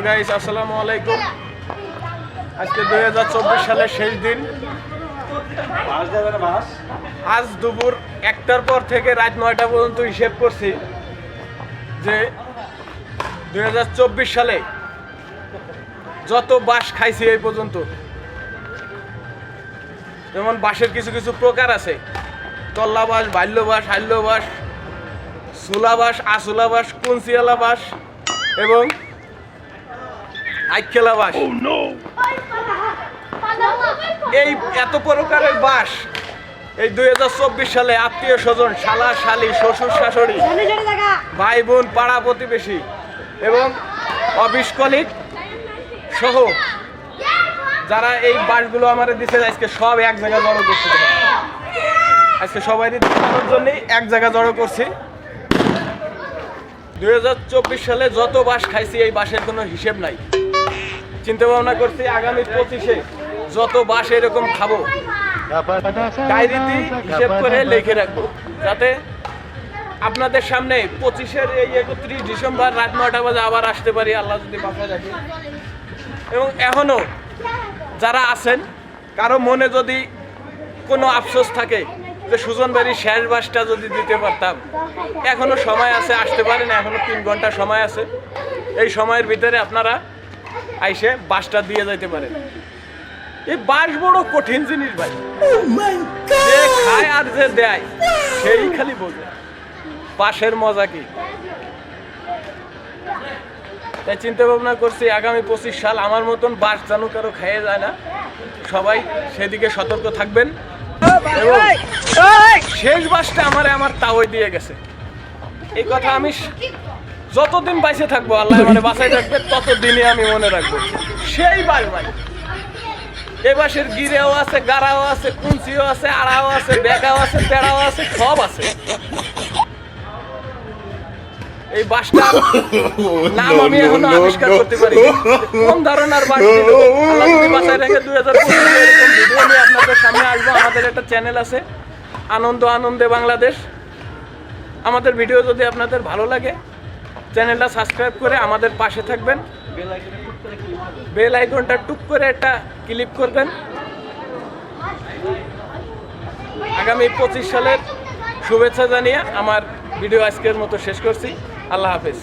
Guys আসসালামু আলাইকুম। আজকে দুই হাজার চব্বিশ সালের শেষ দিন। আজ দুপুর পর থেকে রাত পর্যন্ত করছি যে দুই হাজার চব্বিশ সালে যত বাঁশ খাইছি এই পর্যন্ত, যেমন বাঁশের কিছু কিছু প্রকার আছে। তল্লা বাঁশ, বাল্য বাঁশ, হাল্য বাঁশ, সুলা বাঁশ আসুলা বাঁশ কুঞ্চিয়ালা বাঁশ এবং আইকেলা বাঁশ এই এত প্রকারের বাস এই দুই হাজার চব্বিশ সালে আত্মীয় স্বজন শালা শালি শ্বশুর শাশুড়ি ভাই বোন পাড়া প্রতিবেশী এবং অফিস কলিগ সহ যারা এই বাসগুলো আমার দিচ্ছে আজকে সব এক জায়গায় জড়ো করছে। আজকে সবাই দেখানোর জন্যই এক জায়গায় জড়ো করছি। দুই হাজার চব্বিশ সালে যত বাস খাইছি এই বাসের কোনো হিসেব নাই। চিন্তা ভাবনা করছি আগামী পঁচিশে যত বাস এরকম খাব ডায়েরিতে হিসেব করে লিখে রাখব। যাতে আপনাদের সামনে পঁচিশের এই একত্রিশ ডিসেম্বর রাত নয়টা বাজে আবার আসতে পারি, আল্লাহ যদি বাঁচা রাখে। এবং এখনও যারা আছেন, কারও মনে যদি কোনো আফসোস থাকে যে সুজন বাড়ির শেষ বাসটা যদি দিতে পারতাম এখনও সময় আছে, আসতে পারেন এখনও তিন ঘণ্টা সময় আছে। এই সময়ের ভিতরে আপনারা আইসে বাসটা দিয়ে যাইতে পারে। এই বাস বড় কঠিন জিনিস ভাই। যে খায় আর যে দেয় সেই খালি বোঝে। বাসের মজা কি? তাই চিন্তা ভাবনা করছি আগামী পঁচিশ সাল আমার মতন বাস জানু কারও খেয়ে যায় না। সবাই সেদিকে সতর্ক থাকবেন। এবং শেষ বাসটা আমারে আমার তাওই দিয়ে গেছে। এই কথা আমি যতদিন বাইসে থাকব আল্লাহ মানে বাসায় থাকবে ততদিনই আমি মনে রাখব। সেই বাস ভাই এ বাসের গিরেও আছে গাড়াও আছে কুঞ্চিও আছে আড়াও আছে বেকাও আছে তেড়াও আছে সব আছে। এই বাসটা নাম আমি এখনও আবিষ্কার করতে পারি কোন ধরনের বাস বাঁচায় রেখে দুই হাজার ভিডিও নিয়ে আপনাদের সামনে আসব। আমাদের একটা চ্যানেল আছে আনন্দ আনন্দে বাংলাদেশ। আমাদের ভিডিও যদি আপনাদের ভালো লাগে চ্যানেলটা সাবস্ক্রাইব করে আমাদের পাশে থাকবেন। বেল আইকনটা টুক করে একটা ক্লিক করবেন। আগামী পঁচিশ সালের শুভেচ্ছা জানিয়ে আমার ভিডিও আজকের মতো শেষ করছি। আল্লাহ হাফেজ।